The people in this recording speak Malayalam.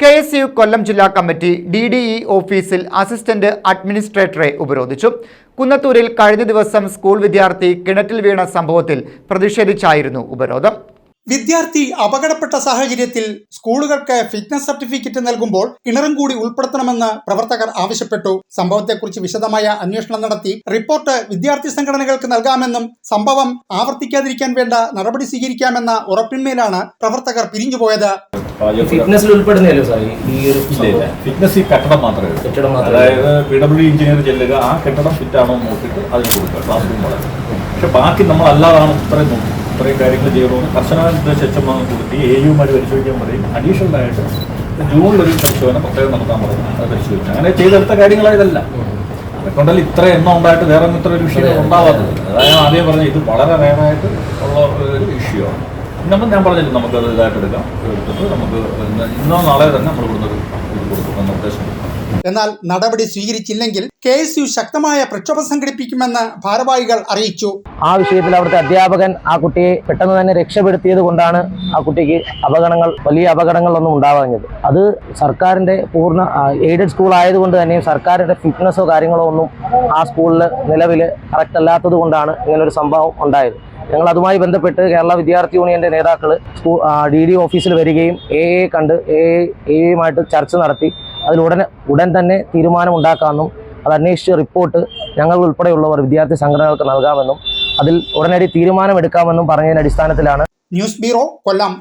കെ എസ് യു കൊല്ലം ജില്ലാ കമ്മിറ്റി ഡി ഡി ഇ ഓഫീസിൽ അസിസ്റ്റന്റ് അഡ്മിനിസ്ട്രേറ്ററെ ഉപരോധിച്ചു. കുന്നത്തൂരിൽ കഴിഞ്ഞ ദിവസം സ്കൂൾ വിദ്യാർത്ഥി കിണറ്റിൽ വീണ സംഭവത്തിൽ പ്രതിഷേധിച്ചായിരുന്നു ഉപരോധം. വിദ്യാർത്ഥി അപകടപ്പെട്ട സാഹചര്യത്തിൽ സ്കൂളുകൾക്ക് ഫിറ്റ്നസ് സർട്ടിഫിക്കറ്റ് നൽകുമ്പോൾ കിണറും കൂടി ഉൾപ്പെടുത്തണമെന്ന് പ്രവർത്തകർ ആവശ്യപ്പെട്ടു. സംഭവത്തെക്കുറിച്ച് വിശദമായ അന്വേഷണം നടത്തി റിപ്പോർട്ട് വിദ്യാർത്ഥി സംഘടനകൾക്ക് നൽകാമെന്നും സംഭവം ആവർത്തിക്കാതിരിക്കാൻ വേണ്ട നടപടി സ്വീകരിക്കാമെന്ന ഉറപ്പിന്മേലാണ് പ്രവർത്തകർ പിരിഞ്ഞുപോയത്. ഫിറ്റ്നസിൽ ഉൾപ്പെടുന്നില്ലല്ലോ സാർ? ഈ- ഒരു ഫിറ്റ്നസ് ഈ കെട്ടിടം മാത്രമേ ഉള്ളൂ. കെട്ടിടം മാത്രമേ അതായത് പി ഡബ്ല്യു എഞ്ചിനീയർ ചെല്ലുക ആ കെട്ടിടം ഫിറ്റ് ആണോ എന്ന് നോക്കിയിട്ട് അതിന് കൊടുക്കുക ക്ലാസ് റൂം പക്ഷെ ബാക്കി നമ്മൾ അല്ലാതാണ് ഇത്രയും നോക്കും ഇത്രയും കാര്യങ്ങൾ ചെയ്യണമെന്ന് കർശന നിർദ്ദേശം എച്ച് എം കൊടുത്തി എ യുമാർ പരിശോധിക്കാൻ പറയും. അഡീഷണൽ ആയിട്ട് ജൂണിൽ ഒരു പരിശോധന പ്രത്യേകം നടത്താൻ പറയും. അത് പരിശോധിച്ചു. അങ്ങനെ ചെയ്തെടുത്ത കാര്യങ്ങളായതല്ല അതുകൊണ്ടല്ല ഇത്ര എണ്ണം ഉണ്ടായിട്ട് വേറെ ഒന്നും ഇത്ര ഒരു വിഷയം ഉണ്ടാവാത്തത്? അതായത് ആദ്യം പറഞ്ഞത്. ഇത് വളരെ വേറായിട്ട് ഉള്ള ഒരു ഇഷ്യൂ ആണ്. നമ്മൾ ഞാൻ പറഞ്ഞില്ല നമുക്കത് ഇതായിട്ട് എടുക്കാം. എടുത്തിട്ട് നമുക്ക് ഇന്ന് നാളെ തന്നെ നമ്മൾ ഇത് കൊടുക്കും. എന്നാൽ നടപടി സ്വീകരിച്ചില്ലെങ്കിൽ കെ എസ് യു ശക്തമായ പ്രക്ഷോഭം സംഘടിപ്പിക്കുമെന്ന് ഭാരവാഹികൾ അറിയിച്ചു. ആ വിഷയത്തിൽ അവിടുത്തെ അധ്യാപകൻ ആ കുട്ടിയെ പെട്ടെന്ന് തന്നെ രക്ഷപ്പെടുത്തിയത് കൊണ്ടാണ് ആ കുട്ടിക്ക് അപകടങ്ങൾ വലിയ അപകടങ്ങളൊന്നും ഉണ്ടാവാഞ്ഞത്. അത് സർക്കാരിന്റെ പൂർണ എയ്ഡഡ് സ്കൂൾ ആയതുകൊണ്ട് തന്നെയും സർക്കാരിന്റെ ഫിറ്റ്നസോ കാര്യങ്ങളോ ഒന്നും ആ സ്കൂളിൽ നിലവിൽ കറക്റ്റ് അല്ലാത്തത് കൊണ്ടാണ് ഇങ്ങനൊരു സംഭവം ഉണ്ടായത്. ഞങ്ങൾ അതുമായി ബന്ധപ്പെട്ട് കേരള വിദ്യാർത്ഥി യൂണിയന്റെ നേതാക്കൾ ഡി ഡി ഓഫീസിൽ വരികയും എ എ കണ്ട് എ എയുമായിട്ട് ചർച്ച നടത്തി അതിൽ ഉടനെ ഉടൻ തന്നെ തീരുമാനമുണ്ടാക്കാമെന്നും അത് അന്വേഷിച്ച് റിപ്പോർട്ട് ഞങ്ങൾ ഉൾപ്പെടെയുള്ളവർ വിദ്യാർത്ഥി സംഘടനകൾക്ക് നൽകാമെന്നും അതിൽ ഉടനടി തീരുമാനമെടുക്കാമെന്നും പറഞ്ഞതിന്റെ അടിസ്ഥാനത്തിലാണ് ന്യൂസ് ബ്യൂറോ കൊല്ലം